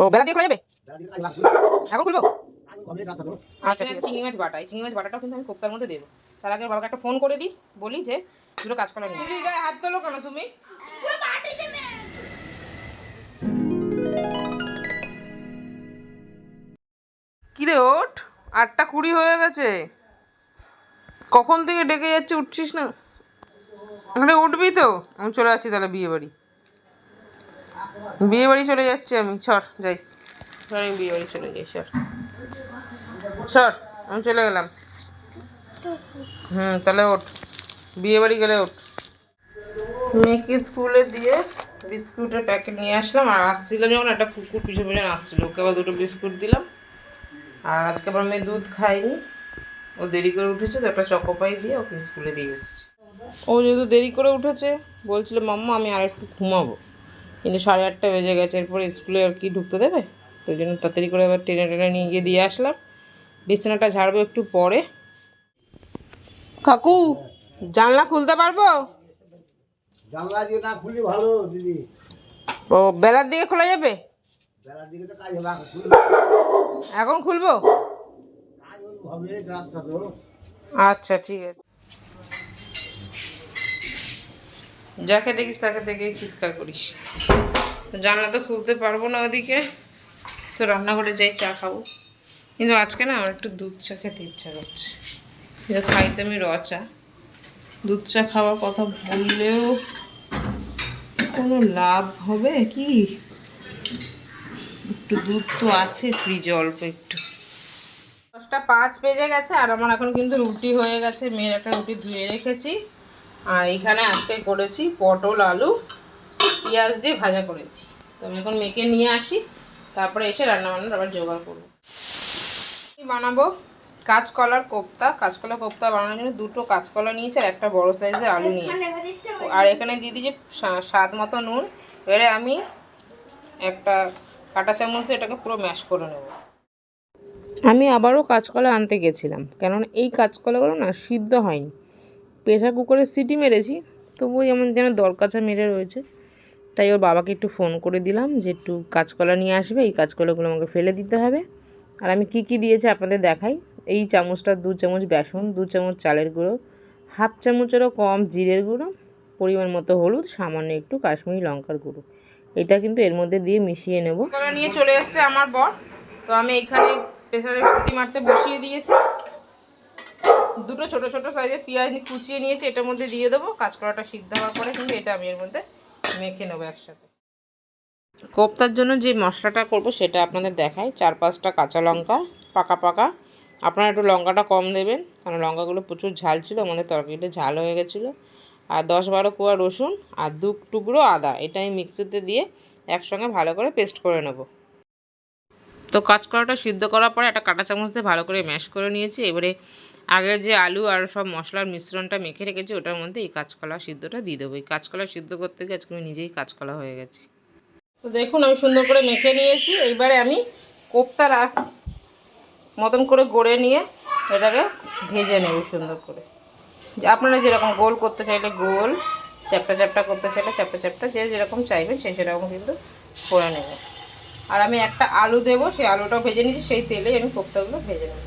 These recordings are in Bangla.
ও বেলা দিয়ে খোলা যাবে? এখন খুলবো? আচ্ছা আচ্ছা ঠিক আছে। চিংড়ি মাছ বাটা এই চিংড়ি মাছ বাটাটাও কিন্তু আমি কোপ্তার মধ্যে দেবো। তার আগে বাবাকে একটা ফোন করে দিই বলি যে দুটো কাজ করা নিয়ে হাত তোলো কেন তুমি? কিরে ওঠ আটটা কুড়ি হয়ে গেছে। কখন থেকে ডেকে যাচ্ছে উঠছিস না? এখানে উঠবি তো? আমি চলে যাচ্ছি তাহলে বিয়ে বাড়ি বিয়ে বাড়ি চলে যাচ্ছি আমি সর যাই। সর আমি বিয়ে বাড়ি চলে যাই সর। সর আমি চলে গেলাম। হুম তাহলে ওঠ। বিয়ে বাড়ি গেলে ওঠ। মেয়েকে স্কুলে দিয়ে বিস্কুটের প্যাকেট নিয়ে আসলাম আর আসছিলাম যখন একটা কুকুর পিছনে পিছনে আসছিল ওকে আবার দুটো বিস্কুট দিলাম। আর আজকে আবার মেয়ে দুধ খায়নি। ও দেরি করে উঠেছে তো একটা চকোপাই দিয়ে ওকে স্কুলে দিয়ে এসেছি। ও যেহেতু দেরি করে উঠেছে বলছিল মাম্মা আমি আর একটু ঘুমাবো। কিন্তু সাড়ে আটটা বেজে গেছে এরপরে স্কুলে আর কি ঢুকতে দেবে? তো ওই জন্য তাড়াতাড়ি করে আবার টেনে টেনে নিয়ে গিয়ে দিয়ে আসলাম। বিছানাটা ঝাড়বো একটু পরে। কাকু জানলা খুলতে পারব? জানলা দিয়ে না খুললে ভালো দিদি। ও বেলার দিকে খোলা যাবে? বেলার দিকে তো কাজ হবে এখন খুলবো? আচ্ছা ঠিক আছে। যাকে দেখিস তাকে দেখেই চিৎকার করিস। জানলা তো খুলতে পারব না ওদিকে। তো রান্নাঘরে যাই, চা খাব। কিন্তু আজকে না আমার একটু দুধ চা খেতে ইচ্ছা করছে। কিন্তু খাই তো আমি র চা। দুধ চা খাওয়ার কথা বললেও কোনো লাভ হবে কি? একটু দুধ তো আছে ফ্রিজে অল্প একটু। দশটা পাঁচ বেজে গেছে আর আমার এখন কিন্তু রুটি হয়ে গেছে। মেয়ের একটা রুটি ধুয়ে রেখেছি। আর এখানে আজকে করেছি পটল, আলু, পেঁয়াজ দিয়ে ভাজা করেছি। তো আমি এখন মেয়েকে নিয়ে আসি, তারপরে এসে রান্না বান্নার আবার জোগাড় করব। বানাবো কাঁচকলার কোপ্তা। কাঁচকলা কোপ্তা বানানোর জন্য দুটো কাঁচকলা নিয়েছি আর একটা বড় সাইজের আলু নিয়েছি। আর এখানে দিয়ে দিয়েছি স্বাদ মতো নুন। এবারে আমি একটা কাঁটা চামচ এটাকে পুরো ম্যাশ করে নেব। আমি আবারও কাঁচকলা আনতে গেছিলাম, কেননা এই কাঁচকলাগুলো না সিদ্ধ হয়নি। প্রেশার কুকারে সিটি মেরেছি, তবুও যেমন যেন দরকাছা মেরে রয়েছে। তাই ওর বাবাকে একটু ফোন করে দিলাম যে একটু কাঁচকলা নিয়ে আসবে, এই কাঁচকলাগুলো আমাকে ফেলে দিতে হবে। আর আমি কি কি দিয়েছি আপনাদের দেখাই। এই চামচটা দু চামচ বেসন, দু চামচ চালের গুঁড়ো, হাফ চামচেরও কম জিরের গুঁড়ো, পরিমাণ মতো হলুদ, সামান্য একটু কাশ্মীরি লঙ্কার গুঁড়ো। এটা কিন্তু এর মধ্যে দিয়ে মিশিয়ে নেব। নিয়ে চলে এসছে আমার বর। তো আমি এখানে প্রেসারে সিটি মারতে বসিয়ে দিয়েছি। দুটো ছোট ছোট সাইজের পেঁয়াজ কুচিয়ে নিয়েছি, এটার মধ্যে দিয়ে দেবো। কাঁচকলাটা সিদ্ধ হওয়ার পরে কিন্তু এটা আমি এর মধ্যে মেখে নেব একসাথে। কোপ্তার জন্য যে মশলাটা করব সেটা আপনাদের দেখাই। চার পাঁচটা কাঁচা লঙ্কা, পাকা পাকা। আপনারা একটু লঙ্কাটা কম দেবেন, কারণ লঙ্কাগুলো প্রচুর ঝাল ছিল আমাদের তরকারিটা ঝাল হয়ে গেছিল। আর দশ বারো কোয়া রসুন আর দু টুকরো আদা, এটা আমি মিক্সিতে দিয়ে একসঙ্গে ভালো করে পেস্ট করে নেব। তো কাঁচকলাটা সিদ্ধ করার পরে একটা কাঁটা চামচ দিয়ে ভালো করে ম্যাশ করে নিয়েছি। এবারে আগের যে আলু আর সব মশলার মিশ্রণটা মেখে রেখেছি, ওটার মধ্যে এই কাঁচকলা সিদ্ধটা দিয়ে দেবো। এই কাঁচকলা সিদ্ধ করতে গিয়ে আজকে আমি নিজেই কাঁচকলা হয়ে গেছি। তো দেখুন, আমি সুন্দর করে মেখে নিয়েছি। এইবারে আমি কোপ্তা রাস মতন করে গড়ে নিয়ে এটাকে ভেজে নেব সুন্দর করে। আপনারা যেরকম গোল করতে চাইলে গোল, চ্যাপটা চ্যাপটা করতে চাইলে চ্যাপটা চ্যাপটা, যে যেরকম চাইবেন সেই সেরকম কিন্তু করে নেব। আর আমি একটা আলু দেবো, সেই আলুটাও ভেজে নিয়েছি, সেই তেলেই আমি কোপ্তাগুলো ভেজে নেব।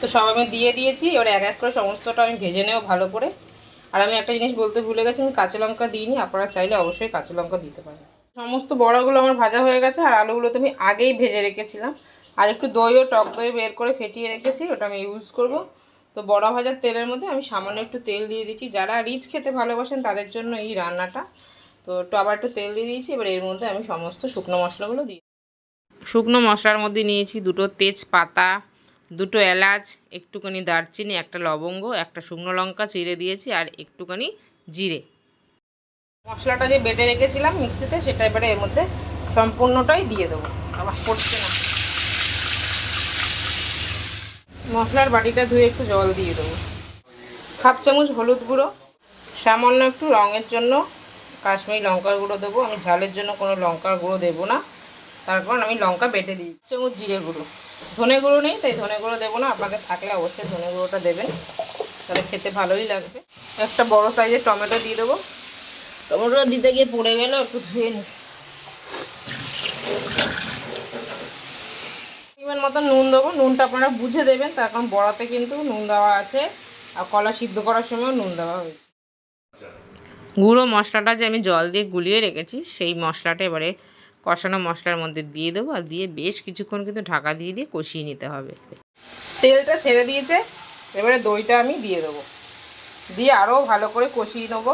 তো সব আমি দিয়ে দিয়েছি, এবার এক এক করে সমস্তটা আমি ভেজে নেব ভালো করে। আর আমি একটা জিনিস বলতে ভুলে গেছি, আমি কাঁচা লঙ্কা দিইনি, আপনারা চাইলে অবশ্যই কাঁচা লঙ্কা দিতে পারেন। সমস্ত বড়াগুলো আমার ভাজা হয়ে গেছে, আর আলুগুলো তো আমি আগেই ভেজে রেখেছিলাম। আর একটু দই ও টক দই বের করে ফেটিয়ে রেখেছি, ওটা আমি ইউজ করব। তো বড়া ভাজার তেলের মধ্যে আমি সামান্য একটু তেল দিয়ে দিচ্ছি। যারা রিচ খেতে ভালোবাসেন, তাদের জন্য এই রান্নাটা। তো একটু আবার একটু তেল দিয়ে দিয়েছি, এবার এর মধ্যে আমি সমস্ত শুকনো মশলাগুলো দিই শুকনো মশলার মধ্যে নিয়েছি দুটো তেজপাতা দুটো এলাচ, একটুখানি দারচিনি, একটা লবঙ্গ, একটা শুকনো লঙ্কা চিড়ে দিয়েছি আর একটুখানি জিরে। মশলাটা যে বেটে রেখেছিলাম মিক্সিতে, সেটা এবারে এর মধ্যে সম্পূর্ণটাই দিয়ে দেবো। আবার পড়ছে না। মশলার বাটিটা ধুয়ে একটু জল দিয়ে দেবো। হাফ চামচ হলুদ গুঁড়ো, সামান্য একটু রঙের জন্য কাশ্মীরি লঙ্কার গুঁড়ো দেবো। আমি ঝালের জন্য কোনো লঙ্কার গুঁড়ো দেবো না। তার কারণ আমি লঙ্কা বেটে দিই। চামচ জিরে গুঁড়ো। ধনে গুঁড়ো নেই, তাই ধনে গুঁড়ো দেবো না। আপনাদের থাকলে অবশ্যই ধনে গুঁড়োটা দেবেন। তাহলে খেতে ভালোই লাগবে। একটা বড় সাইজের টমেটো দিয়ে দেবো। টমেটো দিতে গিয়ে পড়ে গেল, একটু ধুয়ে নিই মতো নুন দেবো। নুনটা আপনারা বুঝে দেবেন। তার কারণ বড়াতে কিন্তু নুন দেওয়া আছে। আর কলা সিদ্ধ করার সময় নুন দেওয়া হয়েছে। গুঁড়ো মশলাটা যে আমি জল দিয়ে গুলিয়ে রেখেছি, সেই মশলাটা এবারে কষানো মশলার মধ্যে দিয়ে দেবো আর দিয়ে বেশ কিছুক্ষণ কিন্তু ঢাকা দিয়ে দিয়ে কষিয়ে নিতে হবে। তেলটা ছেড়ে দিয়েছে এবারে দইটা আমি দিয়ে দেবো। দিয়ে আরও ভালো করে কষিয়ে নেব।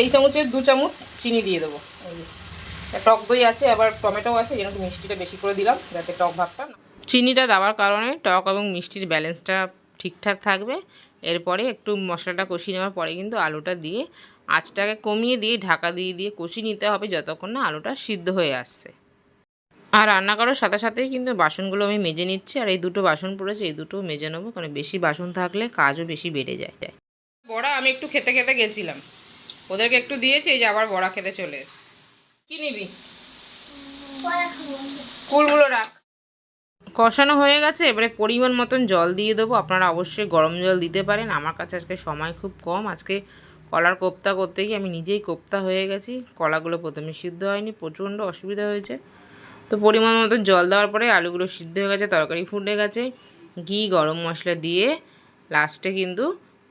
এই চামচের দু চামচ চিনি দিয়ে দেবো। টক দই আছে আবার টমেটো আছে যেন মিষ্টিটা বেশি করে দিলাম যাতে টক ভাবটা চিনিটা দেওয়ার কারণে টক এবং মিষ্টির ব্যালেন্সটা ঠিকঠাক থাকবে। এরপরে একটু মশলাটা কষিয়ে নেওয়ার পরে কিন্তু আলুটা দিয়ে আঁচটাকে কমিয়ে দিয়ে ঢাকা দিয়ে দিয়ে কষিয়ে নিতে হবে যতক্ষণ না আলুটা সিদ্ধ হয়ে আসছে। আর রান্না করার সাথে সাথেই কিন্তু বাসনগুলো আমি মেজে নিচ্ছি আর এই দুটো বাসন পড়েছে এই দুটো মেজে নেব। কারণ বেশি বাসন থাকলে কাজও বেশি বেড়ে যায়। বড়া আমি একটু খেতে খেতে গেছিলাম। ওদেরকে একটু দিয়েছি এই যে আবার বড়া খেতে চলে এসে কি নিবি? কুলগুলো রাখ। কষানো হয়ে গেছে, এবারে পরিমাণ মতন জল দিয়ে দেবো। আপনারা অবশ্যই গরম জল দিতে পারেন। আমার কাছে আজকে সময় খুব কম। আজকে কলার কোপ্তা করতে গিয়ে আমি নিজেই কোপ্তা হয়ে গেছি। কলাগুলো প্রথমে সিদ্ধ হয়নি, প্রচণ্ড অসুবিধা হয়েছে। তো পরিমাণ মতো জল দেওয়ার পরে আলুগুলো সিদ্ধ হয়ে গেছে, তরকারি ফুটে গেছে। ঘি, গরম মশলা দিয়ে লাস্টে কিন্তু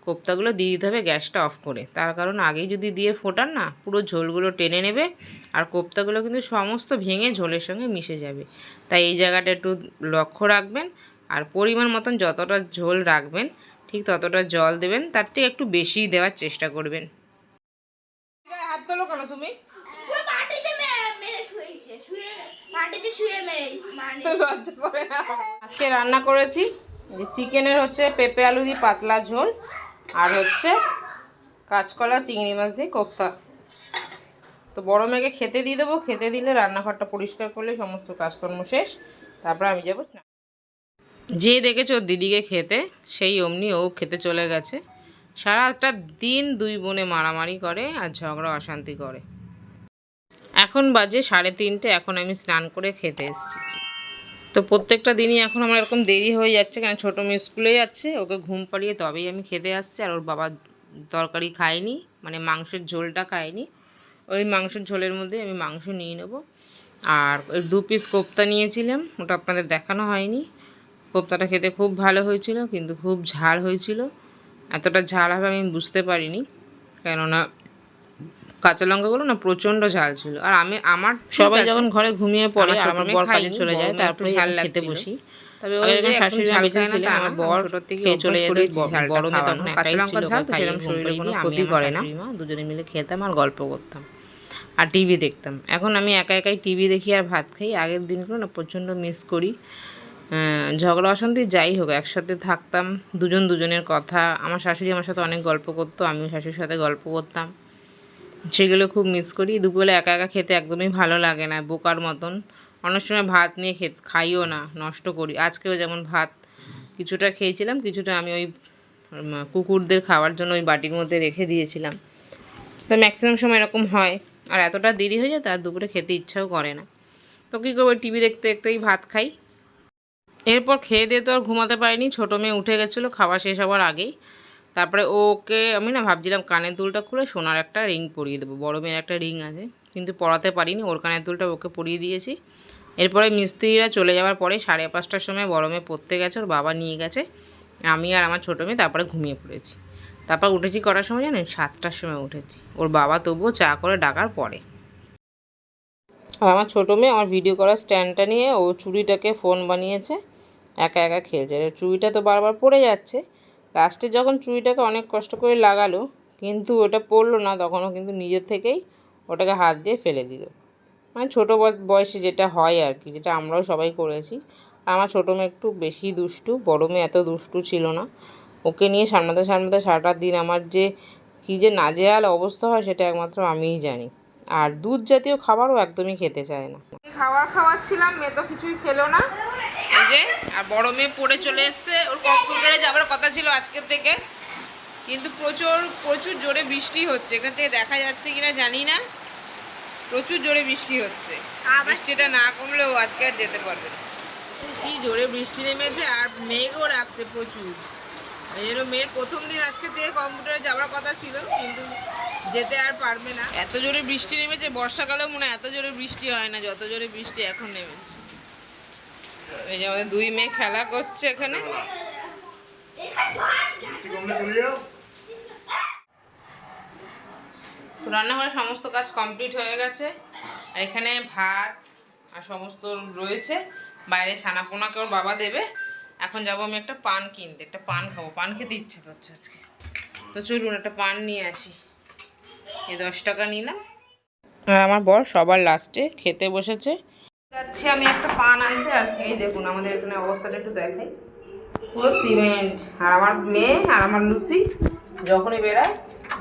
কোপ্তাগুলো দিয়ে দিতে হবে গ্যাসটা অফ করে। তার কারণ আগেই যদি দিয়ে ফোটান না পুরো ঝোলগুলো টেনে নেবে আর কোপ্তাগুলো কিন্তু সমস্ত ভেঙে ঝোলের সঙ্গে মিশে যাবে। তাই এই জায়গাটা একটু লক্ষ্য রাখবেন আর পরিমাণ মতন যতটা ঝোল রাখবেন ঠিক ততটা জল দেবেন তার থেকে একটু বেশি দেওয়ার চেষ্টা করবেন। হাত তোলো কেন তুমি? মানে আজকে রান্না করেছি যে চিকেনের হচ্ছে পেঁপে আলু দিয়ে পাতলা ঝোল আর হচ্ছে কাঁচকলা, চিংড়ি মাছ দিয়ে কোফতা তো বড় মেয়েকে খেতে দিয়ে দেবো। খেতে দিলে রান্নাঘরটা পরিষ্কার করলে সমস্ত কাজকর্ম শেষ। তারপর আমি যাব স্নান যে দেখেছ দিদিকে খেতে, সেই অমনি ও খেতে চলে গেছে। সারাটা দিন দুই বোনে মারামারি করে আর ঝগড়া, অশান্তি করে। এখন বাজে সাড়ে তিনটে। এখন আমি স্নান করে খেতে এসেছি। তো প্রত্যেকটা দিনই এখন আমার এরকম দেরি হয়ে যাচ্ছে কারণ ছোটো মেয়ে স্কুলে যাচ্ছে, ওকে ঘুম পাড়িয়ে তবেই আমি খেতে আসছি, আর ওর বাবা তরকারি খায়নি মানে মাংসের ঝোলটা খায়নি, ওই মাংসের ঝোলের মধ্যে আমি মাংস নিয়ে নেব। আর ওই দু পিস কোপ্তা নিয়েছিলাম, ওটা আপনাদের দেখানো হয়নি, কোপ্তাটা খেতে খুব ভালো হয়েছিল, কিন্তু খুব ঝাল হয়েছিল, এতটা ঝাল হবে আমি বুঝতে পারিনি, কেননা কাঁচা লঙ্কাগুলো না প্রচণ্ড ঝাল ছিল। আর আমি আমার সবাই যখন ঘরে ঘুমিয়ে পড়ে আর আমার বর কাজে চলে যায় তারপরে ঝাল খেতে বসি। তবে ওই যে শাশুড়ি মা ছিল আমার বর ছোট থেকে চলে যেত গরমে তখন কাঁচা লঙ্কা ঝাল তো সেরকম শরীরে কোনো ক্ষতি করে না। দুজনে মিলে খেতাম আর গল্প করতাম। আর টিভি দেখতাম। এখন আমি একা একাই টিভি দেখি আর ভাত খাই। আগের দিনগুলো না প্রচণ্ড মিস করি। ঝগড়া অশান্তি যাই হোক একসাথে থাকতাম দুজন দুজনের কথা। আমার শাশুড়ি আমার সাথে অনেক গল্প করতো আমিও শাশুড়ির সাথে গল্প করতাম। সেগুলো খুব মিস করি। দুপুরে একা একা খেতে একদমই ভালো লাগে না, বোকার মতন। অনেক সময় ভাত নিয়ে খেত, খাইও না, নষ্ট করি। আজকেও যেমন ভাত কিছুটা খেয়েছিলাম, কিছুটা আমি ওই কুকুরদের খাওয়ার জন্য ওই বাটির মধ্যে রেখে দিয়েছিলাম। তো ম্যাক্সিমাম সময় এরকম হয়। আর এতটা দেরি হয়ে যায়, তার দুপুরে খেতে ইচ্ছাও করে না। তো কী করব টিভি দেখতে দেখতেই ভাত খাই। এরপর খেয়ে দিয়ে তো আর ঘুমাতে পারিনি, ছোটো মেয়ে উঠে গেছিল, খাওয়া শেষ হওয়ার আগেই। তারপরে ওকে আমি না ভাবছিলাম কানের দুলটা খুলে সোনার একটা রিং পরিয়ে দেবো, বড় মেয়ের একটা রিং আছে, কিন্তু পরাতে পারিনি, ওর কানের দুলটা ওকে পরিয়ে দিয়েছি। এরপরে মিস্ত্রিরা চলে যাওয়ার পরে সাড়ে পাঁচটার সময় বড় মেয়ে পড়তে গেছে, ওর বাবা নিয়ে গেছে, আমি আর আমার ছোটো মেয়ে তারপরে ঘুমিয়ে পড়েছি। তারপর উঠেছি করার সময় জানেন? সাতটার সময় উঠেছি। ওর বাবা তবুও চা করে ডাকার পরে। আর আমার ছোটো মেয়ে আমার ভিডিও করার স্ট্যান্ডটা নিয়ে ও চুড়িটাকে ফোন বানিয়েছে, একা একা খেলছে। চুড়িটা তো বারবার পড়ে যাচ্ছে লাস্টে যখন চুড়িটাকে অনেক কষ্ট করে লাগালো, কিন্তু ওটা পড়ল না, তখনও কিন্তু নিজের থেকেই ওটাকে হাত দিয়ে ফেলে দিল। মানে ছোটো বয়সে যেটা হয় আর কি, যেটা আমরাও সবাই করেছি। আমার ছোটো মেয়ে একটু বেশি দুষ্টু, বড়ো মেয়ে এত দুষ্টু ছিল না। ওকে নিয়ে সামনাতে সামনাতে সারাটা দিন আমার যে কী যে নাজেহাল অবস্থা হয়, সেটা একমাত্র আমিই জানি। আর দুধ জাতীয় খাবারও একদমই খেতে চায় না। খাবার খাওয়াচ্ছিলাম, মেয়ে তো কিছুই খেলো না। এই যে আর বড় মেয়ে পড়ে চলে এসছে। ওর কম্পিউটারে যাবার কথা ছিল আজকের থেকে। কিন্তু প্রচুর প্রচুর জোরে বৃষ্টি হচ্ছে। এখান থেকে দেখা যাচ্ছে কিনা জানি না। প্রচুর জোরে বৃষ্টি হচ্ছে। বৃষ্টিটা না কমলেও আজকে আর যেতে পারবে না। কি জোরে বৃষ্টি নেমেছে আর মেঘও রাখছে প্রচুর। জন্য মেয়ের প্রথম দিন আজকে থেকে কম্পিউটারে যাওয়ার কথা ছিল কিন্তু যেতে আর পারবে না। এত জোরে বৃষ্টি নেমেছে বর্ষাকালেও মনে হয় এত জোরে বৃষ্টি হয় না যত জোরে বৃষ্টি এখন নেমেছে। এই যে আমাদের দুই মেয়ে খেলা করছে এখানে। তো রান্নাঘরে সমস্ত কাজ কমপ্লিট হয়ে গেছে। আর এখানে ভাত আর সমস্ত রয়েছে। বাইরে ছানা পোনাকে ওর বাবা দেবে। এখন যাব আমি একটা পান কিনতে। একটা পান খাব। পান খেতে ইচ্ছে করছে আজকে। তো চলুন একটা পান নিয়ে আসি। এই দশ টাকা নিলাম। আর আমার বর সবার লাস্টে খেতে বসেছে। যাচ্ছি আমি একটা পান আনতে আর এই দেখুন আমাদের এখানে অবস্থাটা একটু দেখাই। পুরো সিমেন্ট, আর আমার মেয়ে আর আমার লুসি যখনই বেড়ায়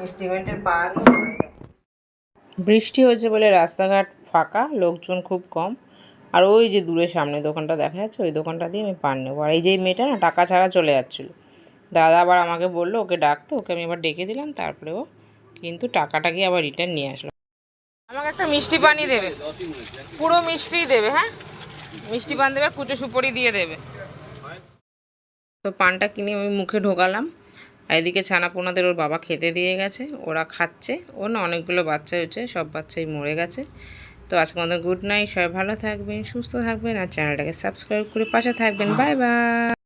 এই সিমেন্টের পান বৃষ্টি হয়েছে বলে রাস্তাঘাট ফাঁকা, লোকজন খুব কম। আর ওই যে দূরে সামনে দোকানটা দেখা যাচ্ছে, ওই দোকানটা দিয়ে আমি পান নেব। আর এই যে মেয়েটা না, টাকা ছাড়া চলে যাচ্ছিল। দাদা আবার আমাকে বলল, ওকে ডাকতে, ওকে আমি আবার ডেকে দিলাম, তারপরে ও কিন্তু টাকাটা গিয়ে আবার রিটার্ন নিয়ে আসলো। একটা মিষ্টি পানি দেবে। পুরো মিষ্টিই দেবে হ্যাঁ? মিষ্টি পান দেবে, কুচো সুপরি দিয়ে দেবে। তো পানটা কিনে আমি মুখে ঢোকালাম। আর এদিকে ছানা পোনাদের ওর বাবা খেতে দিয়ে গেছে, ওরা খাচ্ছে। ও না, অনেকগুলো বাচ্চা হয়েছে, সব বাচ্চাই মরে গেছে। তো আজকে আমাদের গুড নাইট, সবাই ভালো থাকবেন, সুস্থ থাকবেন, আর চ্যানেলটাকে সাবস্ক্রাইব করে পাশে থাকবেন। Bye bye.